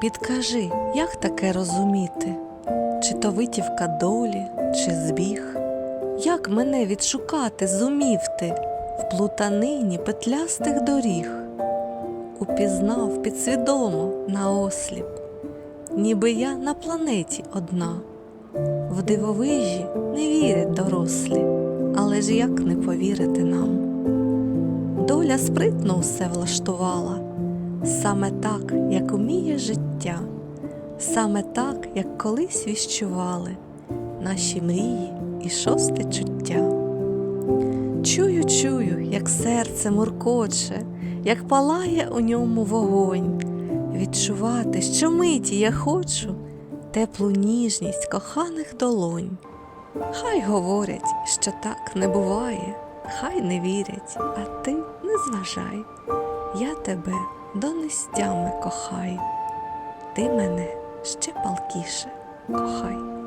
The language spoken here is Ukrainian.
Підкажи, як таке розуміти? Чи то витівка долі, чи збіг? Як мене відшукати, зумів ти в плутанині петлястих доріг? Упізнав підсвідомо наосліп, ніби я на планеті одна. В дивовижі не вірять дорослі, але ж як не повірити нам? Доля спритно усе влаштувала, саме так, як уміє життя, саме так, як колись віщували наші мрії і шосте чуття. Чую, чую, як серце муркоче, як палає у ньому вогонь, відчувати, що миті я хочу теплу ніжність коханих долонь. Хай говорять, що так не буває, хай не вірять, а ти не зважай. Я тебе донестями кохаю, ти мене ще палкіше кохай.